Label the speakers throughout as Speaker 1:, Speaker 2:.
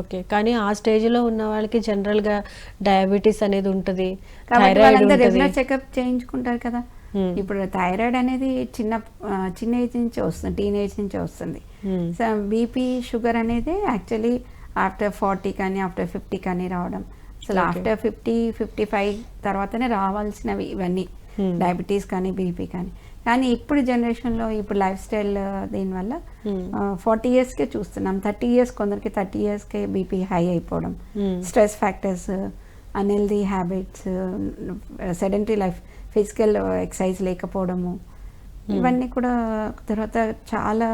Speaker 1: Okay కానీ ఆ స్టేజ్లో ఉన్న వాళ్ళకి జనరల్గా డయాబెటీస్ అనేది ఉంటుంది
Speaker 2: రెగ్యులర్ చెకప్ చేయించుకుంటారు కదా. ఇప్పుడు థైరాయిడ్ అనేది చిన్న చిన్న ఏజ్ నుంచి వస్తుంది టీనేజ్ నుంచి వస్తుంది. సో బీపీ షుగర్ అనేది యాక్చువల్లీ ఆఫ్టర్ ఫార్టీ కానీ ఆఫ్టర్ ఫిఫ్టీ కానీ రావడం అసలు. ఆఫ్టర్ ఫిఫ్టీ ఫిఫ్టీ ఫైవ్ తర్వాతనే రావాల్సినవి ఇవన్నీ. డయాబెటీస్ కానీ బీపీ కానీ కానీ ఇప్పుడు జనరేషన్లో ఇప్పుడు లైఫ్ స్టైల్ దీనివల్ల. ఫార్టీ ఇయర్స్కే చూస్తున్నాం. థర్టీ ఇయర్స్ కొందరికి థర్టీ ఇయర్స్కే బీపీ హై అయిపోవడం. Stress factors unhealthy habits sedentary life physical exercise లేకపోవడము ఇవన్నీ కూడా తర్వాత చాలా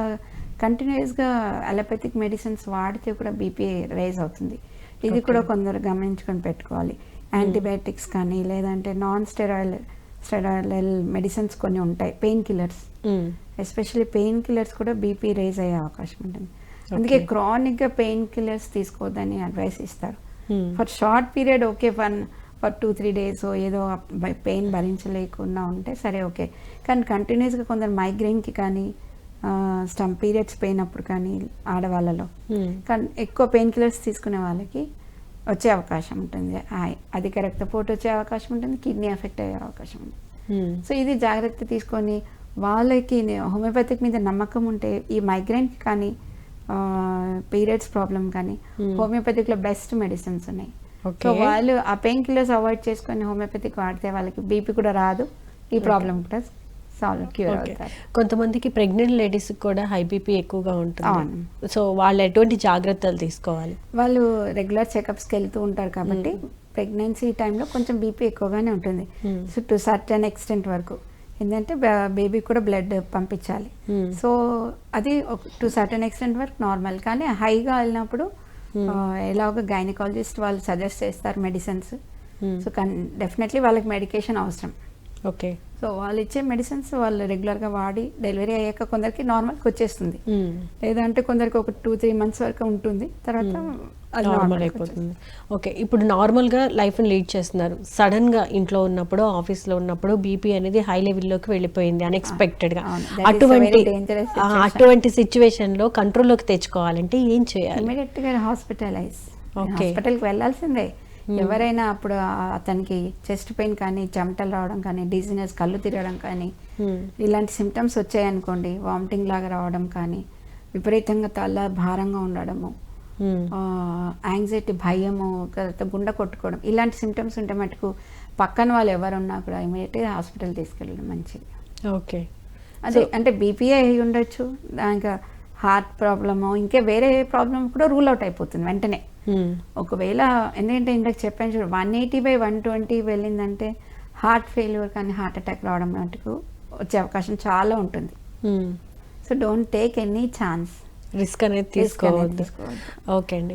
Speaker 2: కంటిన్యూస్గా అలోపతిక్ మెడిసిన్స్ వాడితే కూడా బీపీ రైజ్ అవుతుంది. ఇది కూడా కొందరు గమనించుకొని పెట్టుకోవాలి. యాంటీబయాటిక్స్ కానీ లేదంటే నాన్ స్టెరాయిల్ స్టెరాయిల్ మెడిసిన్స్ కొన్ని ఉంటాయి pain killers. Especially pain killers కూడా బీపీ రైజ్ అయ్యే అవకాశం ఉంటుంది అందుకే
Speaker 1: Okay.
Speaker 2: క్రానిక్గా పెయిన్ కిల్లర్స్ తీసుకోవద్దని అడ్వైస్ ఇస్తారు
Speaker 1: Hmm.
Speaker 2: For short period okay one for two three days ఏదో పెయిన్ భరించలేకుండా ఉంటే సరే ఓకే కానీ కంటిన్యూస్గా కొందరు మైగ్రెయిన్కి కానీ స్టమ్ పీరియడ్స్ పెయిన్ అప్పుడు కానీ ఆడవాళ్ళలో
Speaker 1: మ్మ్.
Speaker 2: కానీ ఎక్కువ పెయిన్ కిల్లర్స్ తీసుకునే వాళ్ళకి వచ్చే అవకాశం ఉంటుంది అధిక రక్తపోటు వచ్చే అవకాశం ఉంటుంది కిడ్నీ ఎఫెక్ట్ అయ్యే అవకాశం ఉంటుంది
Speaker 1: మ్మ్.
Speaker 2: సో ఇది జాగ్రత్త తీసుకొని వాళ్ళకి హోమియోపతిక్ మీద నమ్మకం ఉంటే ఈ మైగ్రేన్కి కానీ పీరియడ్స్ ప్రాబ్లం కానీ
Speaker 1: Hmm.
Speaker 2: హోమియోపతిక్లో బెస్ట్ మెడిసిన్స్ ఉన్నాయి. సో వాళ్ళు ఆ పెయిన్ కిల్లర్స్ అవాయిడ్ చేసుకొని హోమియోపతిక్ వాడితే వాళ్ళకి బీపీ కూడా రాదు ఈ ప్రాబ్లం కూడా సాల్వ్ క్యూర్. అవుతారు.
Speaker 1: కొంతమందికి ప్రెగ్నెంట్ లేడీస్ కూడా హై బీపీ ఎక్కువగా ఉంటుంది. సో వాళ్ళు ఎటువంటి జాగ్రత్తలు తీసుకోవాలి?
Speaker 2: వాళ్ళు రెగ్యులర్ చెకప్స్కి వెళ్తూ ఉంటారు కాబట్టి ప్రెగ్నెన్సీ టైంలో కొంచెం బీపీ ఎక్కువగానే ఉంటుంది. సో టు సర్టన్ ఎక్స్టెంట్ వరకు. ఏంటంటే బేబీ కూడా బ్లడ్ పంపించాలి. సో అది టు సర్టన్ ఎక్స్టెంట్ వరకు నార్మల్. కానీ హైగా వెళ్ళినప్పుడు ఎలాగో గైనకాలజిస్ట్ వాళ్ళు సజెస్ట్ చేస్తారు మెడిసిన్స్. సో డెఫినెట్లీ వాళ్ళకి మెడికేషన్ అవసరం.
Speaker 1: ఓకే.
Speaker 2: సో వాళ్ళు ఇచ్చే మెడిసిన్స్ వాళ్ళు రెగ్యులర్గా వాడి డెలివరీ అయ్యాక కొందరికి నార్మల్కి వచ్చేస్తుంది.
Speaker 1: మ్మ్.
Speaker 2: లేదంటే కొందరికి ఒక టూ త్రీ మంత్స్ వరకు ఉంటుంది. తర్వాత
Speaker 1: నార్మల్
Speaker 2: నార్మల్
Speaker 1: అయిపోతుంది. ఓకే. ఇప్పుడు నార్మల్గా లైఫ్ని లీడ్ చేస్తున్నారు. సడన్గా ఇంట్లో ఉన్నప్పుడు ఆఫీస్లో ఉన్నప్పుడు బీపీ అనేది హై లెవెల్లోకి వెళ్ళిపోయింది అన్ఎక్స్పెక్టెడ్గా
Speaker 2: అవును. That is a
Speaker 1: అటువంటి
Speaker 2: very dangerous
Speaker 1: ఆ,
Speaker 2: situation.
Speaker 1: అటువంటి సిచ్యువేషన్లో కంట్రోల్లోకి తెచ్చుకోవాలంటే ఏం చేయాలి?
Speaker 2: ఇమీడియట్గా హాస్పిటలైజ్. హాస్పిటల్కి వెళ్ళాల్సిందే. ఎవరైనా అప్పుడు అతనికి చెస్ట్ పెయిన్ కానీ చెమటలు రావడం కానీ డిజినెస్ కళ్ళు తిరగడం కానీ
Speaker 1: మ్మ్.
Speaker 2: ఇలాంటి సిమ్టమ్స్ వచ్చాయనుకోండి వామిటింగ్ లాగా రావడం కానీ విపరీతంగా తల భారంగా ఉండడము. యాంగ్జైటీ భయము తర్వాత గుండె కొట్టుకోవడం ఇలాంటి సిమ్టమ్స్ ఉంటే మటుకు పక్కన వాళ్ళు ఎవరున్నా కూడా ఇమీడియట్గా హాస్పిటల్ తీసుకెళ్ళడం మంచిది
Speaker 1: ఓకే
Speaker 2: అదే అంటే బీపీఏ అయి ఉండొచ్చు ఇంకా హార్ట్ ప్రాబ్లము ఇంకా వేరే ప్రాబ్లం కూడా రూల్ అవుట్ అయిపోతుంది వెంటనే
Speaker 1: మ్మ్.
Speaker 2: ఒకవేళ ఎందుకంటే ఇందాక చెప్పాను చూడు one eighty by one twenty వెళ్ళిందంటే హార్ట్ ఫెయిల్యూర్ కానీ హార్ట్ అటాక్ రావడం మటుకు వచ్చే అవకాశం చాలా ఉంటుంది
Speaker 1: మ్మ్.
Speaker 2: So don't take any chance
Speaker 1: risk అనేది
Speaker 2: తీసుకోవద్దు.
Speaker 1: ఓకే అండి